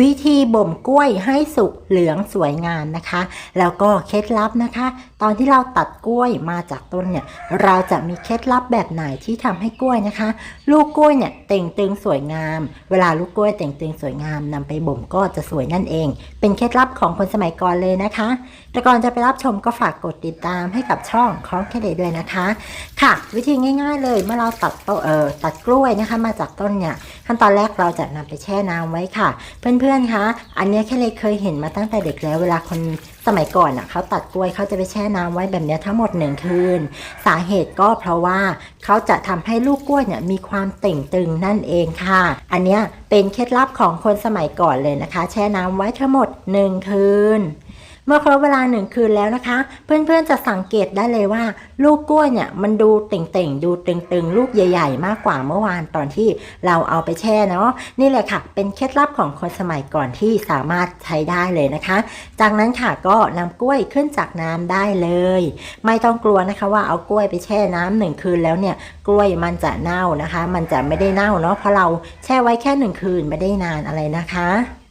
วิธีบ่มกล้วยให้สุกเหลืองสวยงามนะคะ แล้วก็เคล็ดลับนะคะ ตอนที่เราตัดกล้วยมาจากต้นเนี่ย เราจะมีเคล็ดลับแบบไหนที่ทำให้กล้วยนะคะ ลูกกล้วยเนี่ยเต่งตึงสวยงาม เวลาลูกกล้วยเต่งตึงสวยงามนำไปบ่มก็จะสวยนั่นเอง เป็นเคล็ดลับของคนสมัยก่อนเลยนะคะ แต่ก่อนจะไปรับชมก็ฝากกดติดตามให้กับช่องคล้องแค่เดด้วยนะคะ ค่ะ วิธีง่าย ๆ เลยเมื่อเราตัดตเออตัดกล้วยนะคะ มาจากต้นเนี่ย ขั้นตอนแรกเราจะนำไปแช่น้ำไว้ค่ะ เพื่อนๆคะอันนี้แค่เลยเคยเห็นมาตั้งแต่เด็กแล้วเวลาคนสมัยก่อนอะเขาตัดกล้วยเขาจะไปแช่น้ำไว้แบบนี้ทั้งหมดหนึ่งคืน สาเหตุก็เพราะว่าเขาจะทำให้ลูกกล้วยเนี่ยมีความเต่งตึงนั่นเองค่ะ อันนี้เป็นเคล็ดลับของคนสมัยก่อนเลยนะคะ แช่น้ำไว้ทั้งหมดหนึ่งคืน เมื่อครบเวลาหนึ่งคืนแล้วนะคะ เพื่อนๆจะสังเกตได้เลยว่า ลูกกล้วยเนี่ยมันดูเต่งๆ ดูตึงๆ ลูกใหญ่ ๆ มากกว่าเมื่อวานตอนที่เราเอาไปแช่เนาะนี่แหละค่ะ เป็นเคล็ดลับของคนสมัยก่อนที่สามารถใช้ได้เลยนะคะ จากนั้นค่ะก็นำกล้วยขึ้นจากน้ำได้เลย ไม่ต้องกลัวนะคะว่าเอากล้วยไปแช่น้ำหนึ่งคืนแล้วเนี่ยกล้วยมันจะเน่านะคะ มันจะไม่ได้เน่าเนาะเพราะเราแช่ไว้แค่หนึ่งคืนไม่ได้นานอะไรนะคะ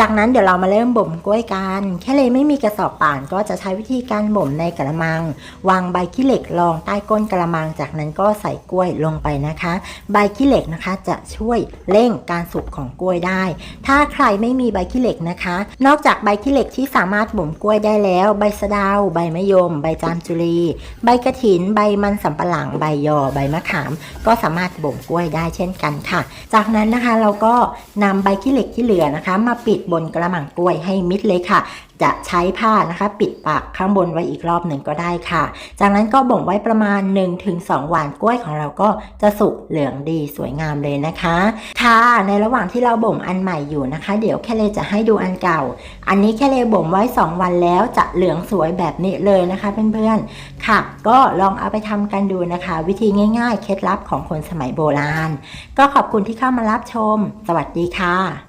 จากนั้นเดี๋ยวเรามาเริ่มบ่มกล้วยกันแค่เลยไม่มีกระสอบป่านก็จะใช้วิธีการบ่มในกระมัง วางใบขี้เหล็กรองใต้ก้นกระมัง จากนั้นก็ใส่กล้วยลงไปนะคะ ใบขี้เหล็กนะคะจะช่วยเร่งการสุกของกล้วยได้ ถ้าใครไม่มีใบขี้เหล็กนะคะ นอกจากใบขี้เหล็กที่สามารถบ่มกล้วยได้แล้ว ใบสะเดาใบมะยม ใบจามจุรีใบกระถิน ใบมันสำปะหลัง ใบยอ ใบมะขาม ก็สามารถบ่มกล้วยได้เช่นกันค่ะ จากนั้นนะคะเราก็นำใบขี้เหล็กที่เหลือนะคะ มาปิดบนกระมังกล้วยให้มิดเลยค่ะ จะใช้ผ้านะคะปิดปากข้างบนไว้อีกรอบหนึ่งก็ได้ค่ะ จากนั้นก็บ่มไว้ประมาณ 1-2 วันกล้วยของเราก็จะสุกเหลืองดีสวยงามเลยนะคะ ค่ะ ในระหว่างที่เราบ่มอันใหม่อยู่นะคะ เดี๋ยวแค่เลยจะให้ดูอันเก่า อันนี้แค่เลยบ่มไว้ 2 วันแล้วจะเหลืองสวยแบบนี้เลยนะคะเพื่อนๆ ค่ะ ก็ลองเอาไปทำกันดูนะคะ วิธีง่ายๆ เคล็ดลับของคนสมัยโบราณ ก็ขอบคุณที่เข้ามารับชม สวัสดีค่ะ